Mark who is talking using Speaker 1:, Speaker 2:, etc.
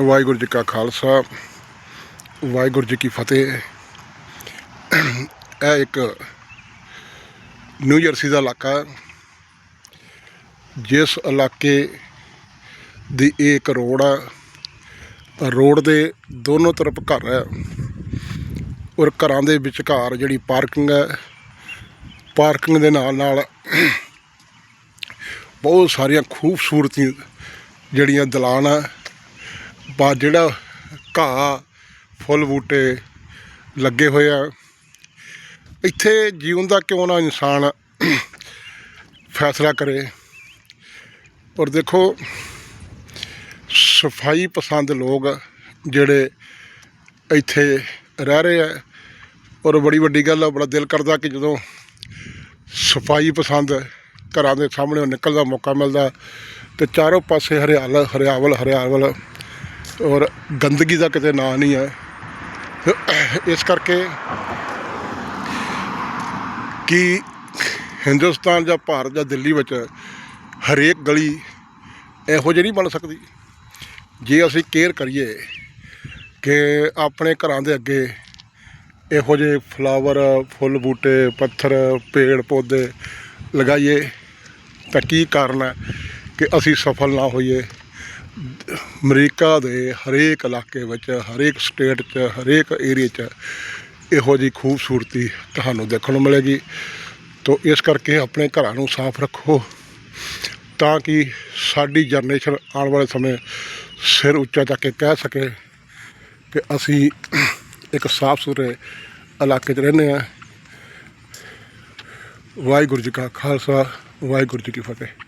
Speaker 1: ਵਾਹਿਗੁਰੂ ਜੀ ਕਾ ਖਾਲਸਾ, ਵਾਹਿਗੁਰੂ ਜੀ ਕੀ ਫਤਿਹ। ਇਹ ਇੱਕ ਨਿਊ ਜਰਸੀ ਦਾ ਇਲਾਕਾ ਜਿਸ ਇਲਾਕੇ ਦੀ ਇਹ ਇੱਕ ਰੋਡ ਆ। ਰੋਡ ਦੇ ਦੋਨੋਂ ਤਰਫ ਘਰ ਹੈ ਔਰ ਘਰਾਂ ਦੇ ਵਿਚਕਾਰ ਜਿਹੜੀ ਪਾਰਕਿੰਗ ਹੈ, ਪਾਰਕਿੰਗ ਦੇ ਨਾਲ ਨਾਲ ਬਹੁਤ ਸਾਰੀਆਂ ਖੂਬਸੂਰਤੀ ਜਿਹੜੀਆਂ ਦਲਾਨ ਆ ਬਾ ਜਿਹੜਾ ਘਾਹ, ਫੁੱਲ ਬੂਟੇ ਲੱਗੇ ਹੋਏ ਆ, ਇੱਥੇ ਜੀਵਨ ਦਾ ਕਿਉਂ ਨਾ ਇਨਸਾਨ ਫੈਸਲਾ ਕਰੇ? ਔਰ ਦੇਖੋ, ਸਫ਼ਾਈ ਪਸੰਦ ਲੋਕ ਜਿਹੜੇ ਇੱਥੇ ਰਹਿ ਰਹੇ ਆ, ਔਰ ਬੜੀ ਵੱਡੀ ਗੱਲ ਆ, ਬੜਾ ਦਿਲ ਕਰਦਾ ਕਿ ਜਦੋਂ ਸਫ਼ਾਈ ਪਸੰਦ ਘਰਾਂ ਦੇ ਸਾਹਮਣੇ ਨਿਕਲਣ ਦਾ ਮੌਕਾ ਮਿਲਦਾ, ਤੇ ਚਾਰੋਂ ਪਾਸੇ ਹਰਿਆਲ, ਹਰਿਆਵਲ ਹਰਿਆਵਲ ਔਰ ਗੰਦਗੀ ਦਾ ਕਿਤੇ ਨਾਂ ਨਹੀਂ ਹੈ। ਇਸ ਕਰਕੇ ਕਿ ਹਿੰਦੁਸਤਾਨ ਜਾਂ ਭਾਰਤ ਜਾਂ ਦਿੱਲੀ ਵਿੱਚ ਹਰੇਕ ਗਲੀ ਇਹੋ ਜਿਹੀ ਨਹੀਂ ਬਣ ਸਕਦੀ। ਜੇ ਅਸੀਂ ਕੇਅਰ ਕਰੀਏ ਕਿ ਆਪਣੇ ਘਰਾਂ ਦੇ ਅੱਗੇ ਇਹੋ ਜਿਹੇ ਫਲਾਵਰ, ਫੁੱਲ ਬੂਟੇ, ਪੱਥਰ, ਪੇੜ ਪੌਦੇ ਲਗਾਈਏ ਤਾਂ ਕੀ ਕਾਰਨ ਹੈ ਕਿ ਅਸੀਂ ਸਫਲ ਨਾ ਹੋਈਏ? ਅਮਰੀਕਾ ਦੇ ਹਰੇਕ ਇਲਾਕੇ ਵਿੱਚ, ਹਰੇਕ ਸਟੇਟ 'ਚ, ਹਰੇਕ ਏਰੀਆ 'ਚ ਇਹੋ ਜਿਹੀ ਖੂਬਸੂਰਤੀ ਤੁਹਾਨੂੰ ਦੇਖਣ ਨੂੰ ਮਿਲੇਗੀ। ਤੋ ਇਸ ਕਰਕੇ ਆਪਣੇ ਘਰਾਂ ਨੂੰ ਸਾਫ਼ ਰੱਖੋ ਤਾਂ ਕਿ ਸਾਡੀ ਜਨਰੇਸ਼ਨ ਆਉਣ ਵਾਲੇ ਸਮੇਂ ਸਿਰ ਉੱਚਾ ਚੱਕ ਕੇ ਕਹਿ ਸਕੇ ਕਿ ਅਸੀਂ ਇੱਕ ਸਾਫ਼ ਸੁਥਰੇ ਇਲਾਕੇ 'ਚ ਰਹਿੰਦੇ ਹਾਂ। ਵਾਹਿਗੁਰੂ ਜੀ ਕਾ ਖਾਲਸਾ, ਵਾਹਿਗੁਰੂ ਜੀ ਕੀ ਫਤਿਹ।